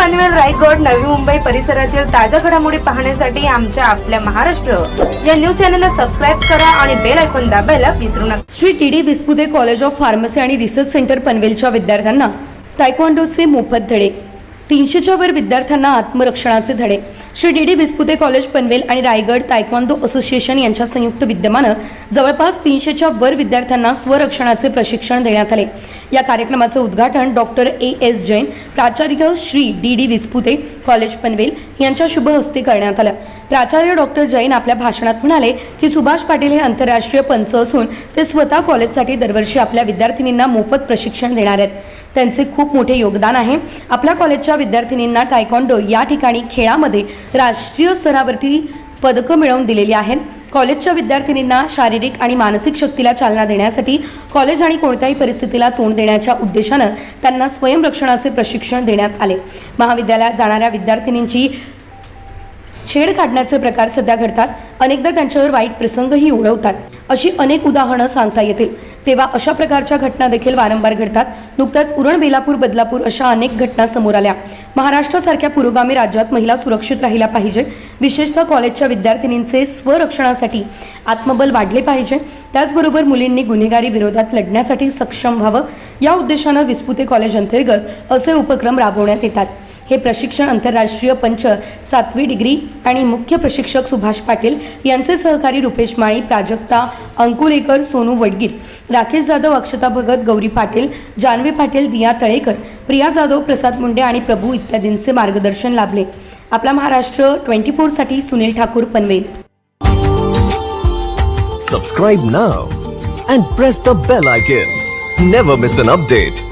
रायगड नवी मुंबई परिसरातील ताज्या घडामोडी पाहण्यासाठी आमच्या आपल्या महाराष्ट्र. या न्यूज चॅनलला सबस्क्राईब करा आणि बेल ऐकून दाबायला विसरू नका. Shri T D Vispute college of pharmacy आणि रिसर्च सेंटर पनवेलच्या विद्यार्थ्यांना तायक्वांडोचे मोफत धडे. तीनशेच्या वर विद्यार्थ्यांना आत्मरक्षणाचे धडे. Shri D D Vispute college Panvel आणि रायगड तायक्वांदो असोसिएशन यांच्या संयुक्त विद्यमानं जवळपास तीनशेच्या वर विद्यार्थ्यांना स्वरक्षणाचे प्रशिक्षण देण्यात आले. या कार्यक्रमाचं उद्घाटन डॉक्टर ए एस जैन प्राचार्य Shri D D Vispute college Panvel यांच्या शुभ हस्ते करण्यात आलं. प्राचार्य डॉक्टर जैन आपल्या भाषणात म्हणाले की सुभाष पाटील हे आंतरराष्ट्रीय पंच असून ते स्वतः कॉलेजसाठी दरवर्षी आपल्या विद्यार्थिनींना मोफत प्रशिक्षण देणार आहेत. त्यांचे खूप मोठे योगदान आहे. आपल्या कॉलेजच्या विद्यार्थिनींना टायकॉन्डो या ठिकाणी खेळामध्ये राष्ट्रीय स्तरावरती पदकं मिळवून दिलेली आहेत. कॉलेजच्या विद्यार्थिनींना शारीरिक आणि मानसिक शक्तीला चालना देण्यासाठी कॉलेज आणि कोणत्याही परिस्थितीला तोंड देण्याच्या उद्देशानं त्यांना स्वयंरक्षणाचे प्रशिक्षण देण्यात आले. महाविद्यालयात जाणाऱ्या विद्यार्थिनींची छेड काढण्याचे प्रकार सध्या घडतात. अनेकदा त्यांच्यावर वाईट प्रसंगही ओढवतात अशी अनेक उदाहरणं सांगता येतील. तेव्हा अशा प्रकारच्या घटना देखील वारंवार घडतात. नुकत्याच उरण बेलापूर बदलापूर अशा अनेक घटना समोर आल्या. महाराष्ट्रासारख्या पुरोगामी राज्यात महिला सुरक्षित राहिल्या पाहिजे. विशेषतः कॉलेजच्या विद्यार्थिनींचे स्वरक्षणासाठी आत्मबल वाढले पाहिजे. त्याचबरोबर मुलींनी गुन्हेगारी विरोधात लढण्यासाठी सक्षम व्हावं. या उद्देशानं विस्पुते कॉलेज अंतर्गत असे उपक्रम राबवण्यात येतात. हे प्रशिक्षण आंतरराष्ट्रीय पंच सातवी डिग्री आणि मुख्य प्रशिक्षक सुभाष पाटील यांचे सहकारी रुपेश माळी प्राजक्ता अंकुलेकर सोनू वडगीर राकेश जाधव अक्षता भगत गौरी पाटील जानवी पाटील दिया तळेकर प्रिया जाधव प्रसाद मुंडे आणि प्रभू इत्यादींचे मार्गदर्शन लाभले. आपला Maharashtra twenty फोरसाठी Sunil Thakur Panvel. Subscribe now and press the bell icon never miss an update